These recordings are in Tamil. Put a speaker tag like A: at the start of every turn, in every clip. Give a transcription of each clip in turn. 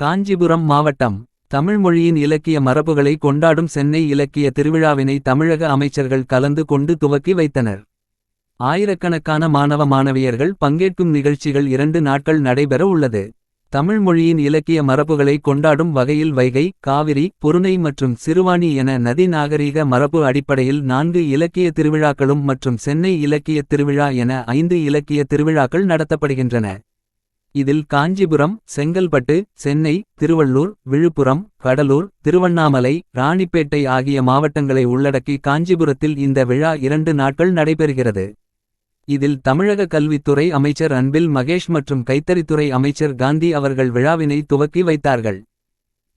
A: காஞ்சிபுரம் மாவட்டம் தமிழ் மொழியின் இலக்கிய மரபுகளை கொண்டாடும் சென்னை இலக்கிய திருவிழாவினை தமிழக அமைச்சர்கள் கலந்து கொண்டு துவக்கி வைத்தனர். ஆயிரக்கணக்கான மாணவ மாணவியர்கள் பங்கேற்கும் நிகழ்ச்சிகள் இரண்டு நாட்கள் நடைபெற உள்ளது. தமிழ் மொழியின் இலக்கிய மரபுகளை கொண்டாடும் வகையில் வைகை காவிரி பொருணை மற்றும் சிறுவாணி என நதி நாகரீக மரபு அடிப்படையில் நான்கு இலக்கிய திருவிழாக்களும் மற்றும் சென்னை இலக்கிய திருவிழா என ஐந்து இலக்கிய திருவிழாக்கள் நடத்தப்படுகின்றன. இதில் காஞ்சிபுரம் செங்கல்பட்டு சென்னை திருவள்ளூர் விழுப்புரம் கடலூர் திருவண்ணாமலை ராணிப்பேட்டை ஆகிய மாவட்டங்களை உள்ளடக்கி காஞ்சிபுரத்தில் இந்த விழா இரண்டு நாட்கள் நடைபெறுகிறது. இதில் தமிழக கல்வித்துறை அமைச்சர் அன்பில் மகேஷ் மற்றும் கைத்தறித்துறை அமைச்சர் காந்தி அவர்கள் விழாவினை துவக்கி வைத்தார்கள்.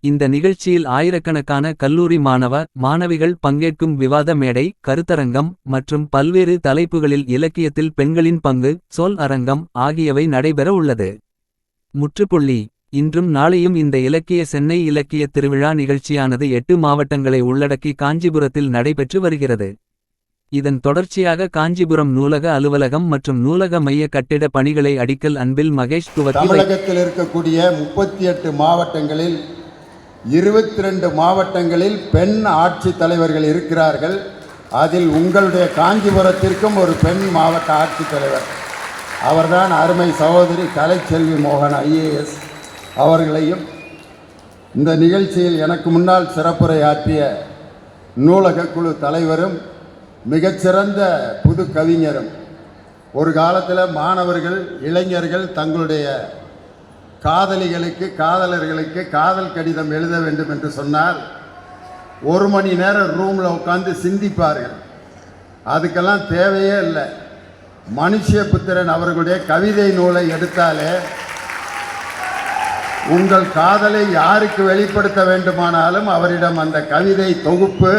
A: இந்த நிகழ்ச்சியில் ஆயிரக்கணக்கான கல்லூரி மாணவ மாணவிகள் பங்கேற்கும் விவாத மேடை கருத்தரங்கம் மற்றும் பல்வேறு தலைப்புகளில் இலக்கியத்தில் பெண்களின் பங்கு சொல் அரங்கம் ஆகியவை நடைபெற உள்ளது. முற்றுப்புள்ளி. இன்றும் நாளையும் இந்த இலக்கிய சென்னை இலக்கிய திருவிழா நிகழ்ச்சியானது எட்டு மாவட்டங்களை உள்ளடக்கி காஞ்சிபுரத்தில் நடைபெற்று வருகிறது. இதன் தொடர்ச்சியாக காஞ்சிபுரம் நூலக அலுவலகம் மற்றும் நூலக மைய கட்டிட பணிகளை அடிக்கல் அன்பில் மகேஷ் துவக்கி
B: தமிழகத்தில் இருக்கக்கூடிய முப்பத்தி எட்டு மாவட்டங்களில் இருபத்தி ரெண்டு மாவட்டங்களில் பெண் ஆட்சித்தலைவர்கள் இருக்கிறார்கள். அதில் உங்களுடைய காஞ்சிபுரத்திற்கும் ஒரு பெண் மாவட்ட ஆட்சித்தலைவர் அவர்தான் அருமை சகோதரி கலைச்செல்வி மோகன் ஐஏஎஸ் அவர்களையும் இந்த நிகழ்ச்சியில் எனக்கு முன்னால் சிறப்புரையாற்றிய நூலக குழு தலைவரும் மிகச்சிறந்த புது கவிஞரும் ஒரு காலத்தில் மாணவர்கள் இளைஞர்கள் தங்களுடைய காதலிகளுக்கு காதலர்களுக்கு காதல் கடிதம் எழுத வேண்டும் என்று சொன்னால் ஒரு மணி நேரம் ரூமில் உட்காந்து சிந்திப்பார்கள். அதுக்கெல்லாம் தேவையே இல்லை. மனுஷபுத்திரன் அவர்களுடைய கவிதை நூலை எடுத்தாலே உங்கள் காதலை யாருக்கு வெளிப்படுத்த வேண்டுமானாலும் அவரிடம் அந்த கவிதை தொகுப்பு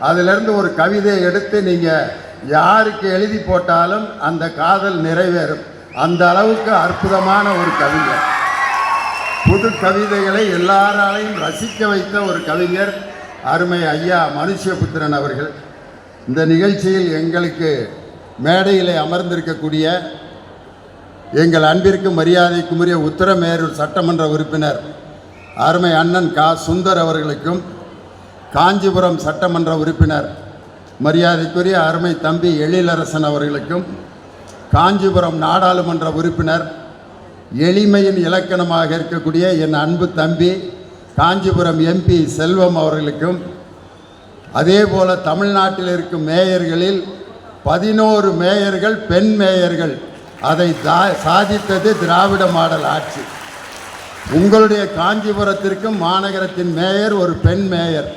B: அதிலிருந்து ஒரு கவிதையை எடுத்து நீங்கள் யாருக்கு எழுதி போட்டாலும் அந்த காதல் நிறைவேறும். அந்த அளவுக்கு அற்புதமான ஒரு கவிஞர். புது கவிதைகளை எல்லாராலையும் ரசிக்க வைத்த ஒரு கவிஞர் அருமை ஐயா மனுஷபுத்திரன் அவர்கள். இந்த நிகழ்ச்சியில் எங்களுக்கு மேடையில் அமர்ந்திருக்கக்கூடிய எங்கள் அன்பிற்கும் மரியாதைக்குரிய உத்தரமேரூர் சட்டமன்ற உறுப்பினர் அருமை அண்ணன் கா. சுந்தர் அவர்களுக்கும் காஞ்சிபுரம் சட்டமன்ற உறுப்பினர் மரியாதைக்குரிய அருமை தம்பி எழிலரசன் அவர்களுக்கும் காஞ்சிபுரம் நாடாளுமன்ற உறுப்பினர் எளிமையின் இலக்கணமாக இருக்கக்கூடிய என் அன்பு தம்பி காஞ்சிபுரம் எம்பி செல்வம் அவர்களுக்கும் அதே போல் தமிழ்நாட்டில் இருக்கும் மேயர்களில் பதினோரு மேயர்கள் பெண் மேயர்கள். அதை தா- சாதித்தது திராவிட மாடல் ஆட்சி. உங்களுடைய காஞ்சிபுரத்திற்கும் மாநகரத்தின் மேயர் ஒரு பெண் மேயர்.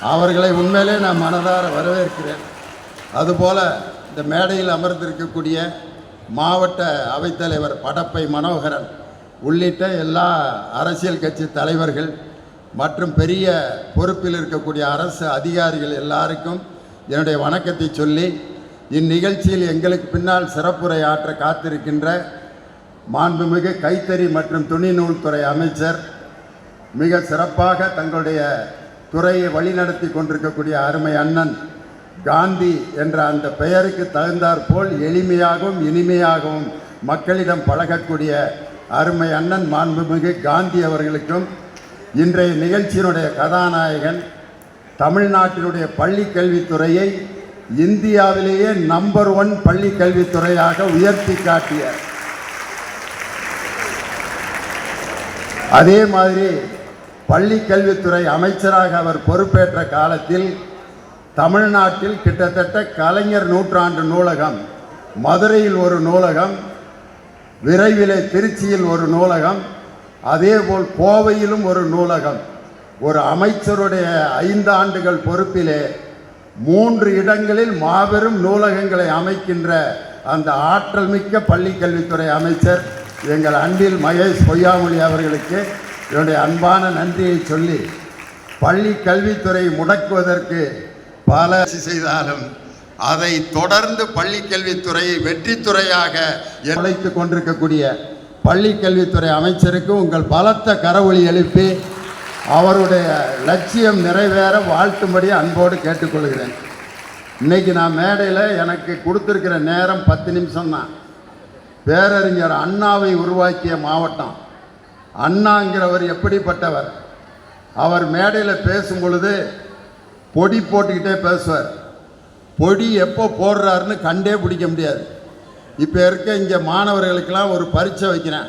B: அவர்களை உண்மையிலே நான் மனதார வரவேற்கிறேன். அதுபோல் இந்த மேடையில் அமர்ந்திருக்கக்கூடிய மாவட்ட அவைத்தலைவர் படப்பை மனோகரன் உள்ளிட்ட எல்லா அரசியல் கட்சி தலைவர்கள் மற்றும் பெரிய பொறுப்பில் இருக்கக்கூடிய அரசு அதிகாரிகள் எல்லாருக்கும் என்னுடைய வணக்கத்தை சொல்லி இந்நிகழ்ச்சியில் எங்களுக்கு பின்னால் சிறப்புரை ஆற்ற காத்திருக்கின்ற மாண்புமிகு கைத்தறி மற்றும் துணிநூல்துறை அமைச்சர் மிக சிறப்பாக தங்களுடைய துறையை வழிநடத்தி கொண்டிருக்கக்கூடிய அருமை அண்ணன் காந்தி என்ற அந்த பெயருக்கு தகுந்தாற்போல் எளிமையாகவும் இனிமையாகவும் மக்களிடம் பழகக்கூடிய அருமை அண்ணன் மாண்புமிகு காந்தி அவர்களுக்கும் இன்றைய நிகழ்ச்சியினுடைய கதாநாயகன் தமிழ்நாட்டினுடைய பள்ளி கல்வித்துறையை இந்தியாவிலேயே நம்பர் ஒன் பள்ளி கல்வித்துறையாக உயர்த்தி காட்டிய. அதே மாதிரி பள்ளி கல்வித்துறை அமைச்சராக அவர் பொறுப்பேற்ற காலத்தில் தமிழ்நாட்டில் கிட்டத்தட்ட கலைஞர் நூற்றாண்டு நூலகம் மதுரையில் ஒரு நூலகம் விரைவிலே திருச்சியில் ஒரு நூலகம் அதேபோல் கோவையிலும் ஒரு நூலகம். ஒரு அமைச்சருடைய ஐந்து ஆண்டுகள் பொறுப்பிலே மூன்று இடங்களில் மாபெரும் நூலகங்களை அமைக்கின்ற அந்த ஆற்றல் மிக்க பள்ளி கல்வித்துறை அமைச்சர் எங்கள் அன்பில் மகேஷ் பொய்யாமொழி அவர்களுக்கு என்னுடைய அன்பான நன்றியை சொல்லி பள்ளி கல்வித்துறை முடக்குவதற்கு பல செய்தாலும் அதை தொடர்ந்து பள்ளி கல்வித்துறையை வெற்றித்துறையாக உழைத்து கொண்டிருக்கக்கூடிய பள்ளி கல்வித்துறை அமைச்சருக்கு உங்கள் பலத்த கரவொலி எழுப்பி அவருடைய லட்சியம் நிறைவேற வாழ்த்தும்படி அன்போடு கேட்டுக்கொள்கிறேன். இன்னைக்கு நான் மேடையில் எனக்கு கொடுத்துருக்கிற நேரம் பத்து நிமிஷம் தான் பேரறிஞர் அண்ணாவை உருவாக்கிய மாவட்டம். அண்ணாங்கிறவர் எப்படிப்பட்டவர்? அவர் மேடையில் பேசும் பொழுது பொடி போட்டுக்கிட்டே பேசுவார். பொடி எப்போ போடுறாருன்னு கண்டே பிடிக்க முடியாது. இப்போ இருக்க இங்கே மாணவர்களுக்கெல்லாம் ஒரு பரீட்சை வைக்கிறேன்.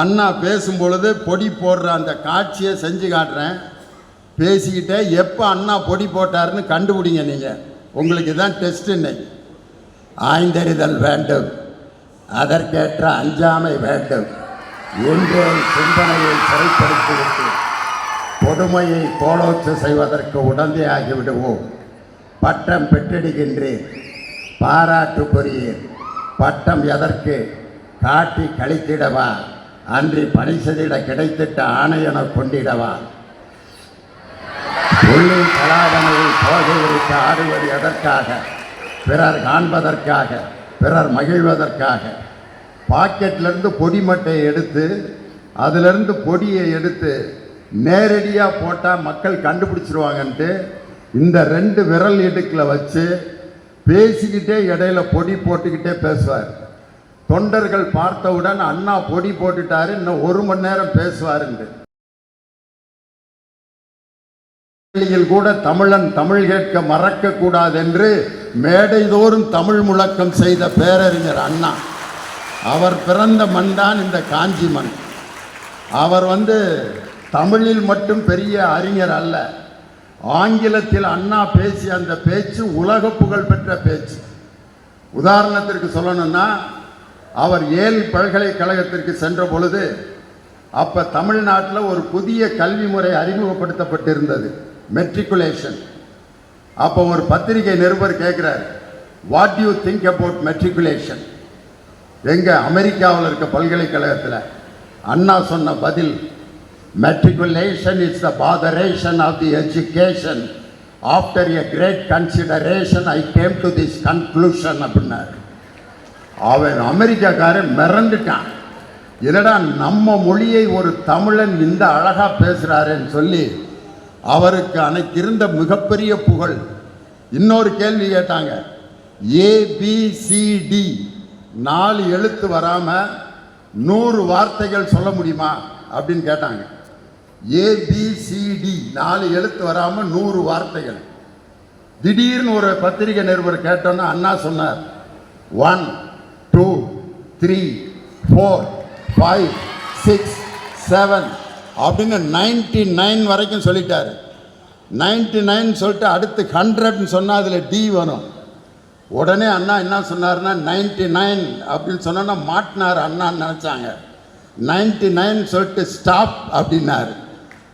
B: அண்ணா பேசும் பொழுது பொடி போடுற அந்த காட்சியை செஞ்சு காட்டுறேன். பேசிக்கிட்டே எப்போ அண்ணா பொடி போட்டாருன்னு கண்டுபிடிங்க நீங்கள் உங்களுக்கு தான் டெஸ்ட் இன்னைக்கு. ஆய்ந்தறிதல் வேண்டும். அதற்கேற்ற அஞ்சாமை வேண்டும். இன்றே சிந்தனையை சிறைப்படுத்திவிட்டு. கொடுமையை கோலோச்சு செய்வதற்கு உடந்தையாகிவிடுவோம். பட்டம் பெற்றிடுகின்றேன். பாராட்டுக்குரியேன் பட்டம் எதற்கு? காட்டி கழித்திடவா? அன்றி பணி செய்திட கிடைத்திட்ட ஆணையென கொண்டிடவா? உள்ளின் கலாதனையை போதை ஆடுவது எதற்காக? பிறர் காண்பதற்காக பிறர் மகிழ்வதற்காக. பாக்கெட்லேருந்து பொடி மட்டையை எடுத்து அதிலிருந்து பொடியை எடுத்து நேரடியாக போட்டால் மக்கள் கண்டுபிடிச்சிருவாங்கன்ட்டு இந்த ரெண்டு விரல் இடுக்கில் வச்சு பேசிக்கிட்டே இடையில பொடி போட்டுக்கிட்டே பேசுவார். தொண்டர்கள் பார்த்தவுடன் அண்ணா பொடி போட்டுட்டாரு இன்னும் ஒரு மணி நேரம் பேசுவாருண்டு கூட தமிழன் தமிழ் கேட்க மறக்க கூடாது என்று மேடைதோறும் தமிழ் முழக்கம் செய்த பேரறிஞர் அண்ணா. அவர் பிறந்த மண் தான் இந்த காஞ்சி மண். அவர் வந்து தமிழில் மட்டும் பெரிய அறிஞர் அல்ல. ஆங்கிலத்தில் அண்ணா பேசிய அந்த பேச்சு உலக புகழ் பெற்ற பேச்சு. உதாரணத்திற்கு சொல்லணும்னா அவர் ஏல் பல்கலைக்கழகத்திற்கு சென்ற பொழுது அப்போ தமிழ்நாட்டில் ஒரு புதிய கல்வி முறை அறிமுகப்படுத்தப்பட்டிருந்தது. மெட்ரிகுலேஷன் அப்போ ஒரு பத்திரிகை நிருபர் கேட்குறார் what you think about matriculation எங்கே அமெரிக்காவில் இருக்க பல்கலைக்கழகத்தில் அண்ணா சொன்ன பதில் matriculation is the botheration of the education after a great consideration I came to this conclusion அப்படின்னாரு. அவன் அமெரிக்காக்காரன் மிரண்டுட்டான். என்னடா நம்ம மொழியை ஒரு தமிழன் இந்த அழகாக பேசுகிறாருன்னு சொல்லி அவருக்கு அன்னைக்கு இருந்த மிகப்பெரிய புகழ். இன்னொரு கேள்வி கேட்டாங்க. ஏபிசிடி நாலு எழுத்து வராமல் நூறு வார்த்தைகள் சொல்ல முடியுமா அப்படின்னு கேட்டாங்க. ஏபிசிடி நாலு எழுத்து வராமல் நூறு வார்த்தைகள். திடீர்னு ஒரு பத்திரிகை நிருபர் கேட்டோன்னா அண்ணா சொன்னார் one two three four five six seven அப்படின்னு நைன்டி நைன் வரைக்கும் சொல்லிட்டார். நைன்டி நைன் சொல்லிட்டு அடுத்து ஹண்ட்ரட்னு சொன்னால் அதில் டி வரும். உடனே அண்ணா என்ன சொன்னார்னா நைன்டி நைன் அப்படின்னு சொன்னோன்னா மாட்டினார் அண்ணான்னு நினச்சாங்க. நைன்டி நைன் சொல்லிட்டு ஸ்டாப் அப்படின்னாரு.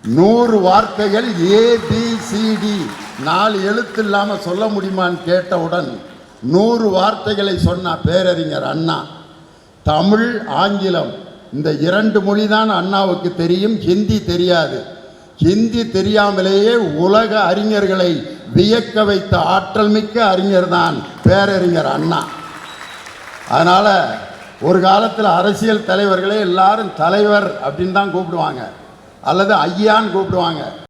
B: நூறு வார்த்தைகள் ஏபிசிடி நாலு எழுத்து இல்லாமல் சொல்ல முடியுமான்னு கேட்டவுடன் நூறு வார்த்தைகளை சொன்ன பேரறிஞர் அண்ணா. தமிழ் ஆங்கிலம் இந்த இரண்டு மொழி தான் அண்ணாவுக்கு தெரியும் ஹிந்தி தெரியாது. ஹிந்தி தெரியாமலேயே உலக அறிஞர்களை வியக்க வைத்த ஆற்றல் மிக்க அறிஞர் தான் பேரறிஞர் அண்ணா. அதனால் ஒரு காலத்தில் அரசியல் தலைவர்களே எல்லாரும் தலைவர் அப்படின்னு தான் கூப்பிடுவாங்க. அல்லது ஐயான்னு கூப்பிடுவாங்க.